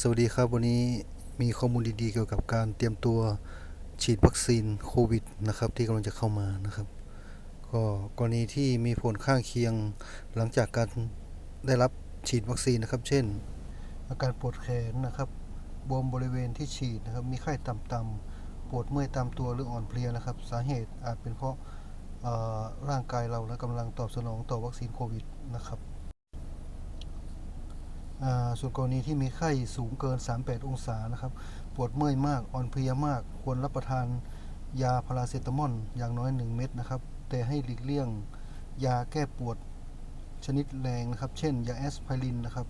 สวัสดีครับวันนี้มีข้อมูลดีๆเกี่ยวกับการเตรียมตัวฉีดวัคซีนโควิดนะครับที่กำลังจะเข้ามานะครับ ก็กรณีที่มีผลข้างเคียงหลังจากการได้รับฉีดวัคซีนนะครับ เช่น อาการปวดแขนนะครับบวมบริเวณที่ฉีดนะครับมีไข้ต่ำๆปวดเมื่อยตามตัวหรืออ่อนเพลียนะครับ สาเหตุอาจเป็นเพราะร่างกายเราและกำลังตอบสนองต่อวัคซีนโควิดนะครับ ส่วนกรณีที่มีไข้สูงเกิน 38 องศานะครับ ปวดเมื่อยมาก อ่อนเพลียมาก ควรรับประทานยาพาราเซตามอลอย่างน้อย 1 เม็ดนะครับ แต่ให้หลีกเลี่ยงยาแก้ปวดชนิดแรงนะครับ เช่น ยาแอสไพรินนะครับ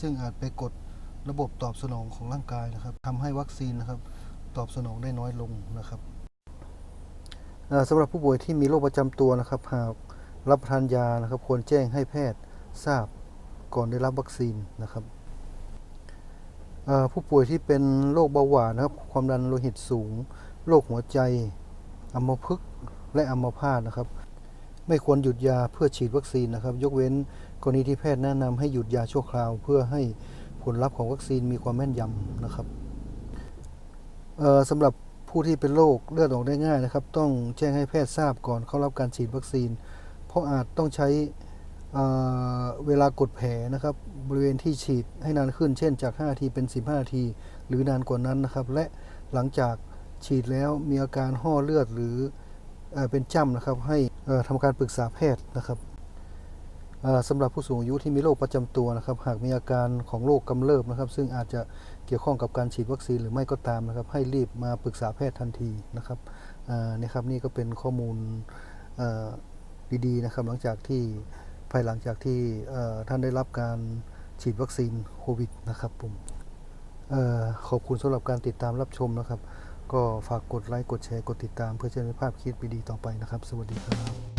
ซึ่งอาจไปกดระบบตอบสนองของร่างกายนะครับทำให้วัคซีนนะครับ ตอบสนองได้น้อยลงนะครับสำหรับผู้ป่วยที่มีโรคประจำตัวนะครับ หากรับประทานยานะครับ ควรแจ้งให้แพทย์ทราบ ก่อนได้รับวัคซีนนะครับผู้ป่วยที่เป็นโรคเบาหวานนะครับ ความดันโลหิตสูง โรคหัวใจอัมพฤกษ์และอัมพาตนะครับ ไม่ควรหยุดยาเพื่อฉีดวัคซีนนะครับ ยกเว้นกรณีที่แพทย์แนะนำให้หยุดยาชั่วคราว เพื่อให้ผลลัพธ์ของวัคซีนมีความแม่นยำนะครับเอ่อสำหรับผู้ที่เป็นโรคเลือดออกได้ง่ายนะครับ ต้องแจ้งให้แพทย์ทราบก่อนเข้ารับการฉีดวัคซีน เพราะอาจต้องใช้ เเวลากดแผลนะครับบริเวณที่ฉีดให้นานขึ้น เช่นจาก5นาทีเป็น 15นาที หรือนานกว่านั้นนะครับ และหลังจากฉีดแล้วมีอาการห่อเลือดหรือเอเป็นจ้ำนะครับ ให้เอ่อทำการปรึกษาแพทย์นะครับสำหรับผู้สูงอายุที่มีโรคประจำตัวนะครับ หากมีอาการของโรคกำเริบนะครับ ซึ่งอาจจะเกี่ยวข้องกับการฉีดวัคซีนหรือไม่ก็ตามนะครับ ให้รีบมาปรึกษาแพทย์ทันทีนะครับนี่ครับนี่ก็เป็นข้อมูลดีๆนะครับ หลังจากที่ ภายหลังจากที่ท่านได้รับการฉีดวัคซีนโควิดนะครับผมออขอบคุณสำหรับการติดตามรับชมนะครับ ก็ฝากกดไลค์ กดแชร์ กดติดตามเพื่อจะได้ภาพคลิปดีๆต่อไปนะครับ สวัสดีครับ